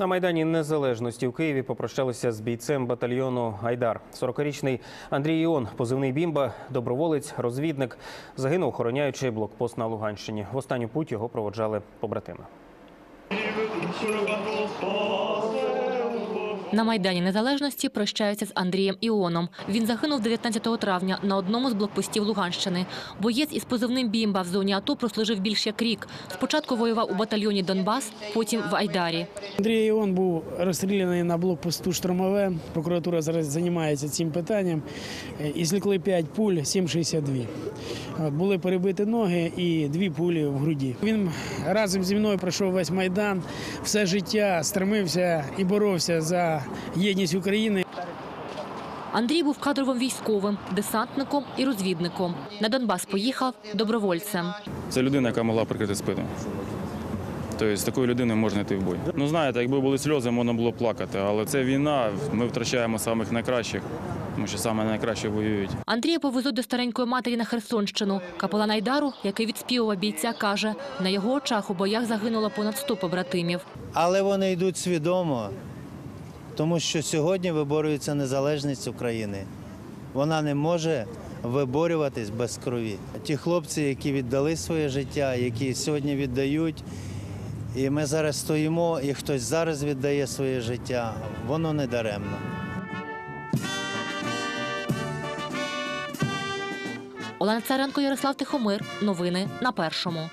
На майдані незалежності в Києві попрощалися з бійцем батальйону Айдар. 40-річний Андрій Іон, позивний бімба, доброволець, розвідник, загинув, охороняючи блокпост на Луганщині. В останню путь його проводжали побратими. На Майдані Незалежності прощаються з Андрієм Іоном. Він загинув 19 травня на одному з блокпостів Луганщини. Боєць із позивним «Бімба» в зоні АТО прослужив більш як рік. Спочатку воював у батальйоні Донбас, потім в Айдарі. Андрій Іон був розстріляний на блокпосту Штурмове. Прокуратура зараз займається цим питанням. Е, І злікли 5 пуль, 7,62. От, були перебиті ноги і дві пулі в груді. Він разом зі мною пройшов весь майдан, все життя стремився і боровся за єдність України. Андрій був кадровим військовим, десантником і розвідником. На Донбас поїхав добровольцем. Це людина, яка могла прикрити спину. Тобто з такою людиною можна йти в бой. Ну знаєте, якби були сльози, можна було плакати. Але це війна, ми втрачаємо самих найкращих, тому що саме найкраще воюють. Андрія повезуть до старенької матері на Херсонщину. Капелан Айдару, який відспівував бійця, каже, на його очах у боях загинуло понад 100 побратимів. Але вони йдуть свідомо, тому що сьогодні виборюється незалежність України. Вона не може виборюватись без крові. Ті хлопці, які віддали своє життя, які сьогодні віддають, і ми зараз стоїмо, і хтось зараз віддає своє життя, воно не даремно. Олена Царенко, Ярослав Тихомир. Новини на першому.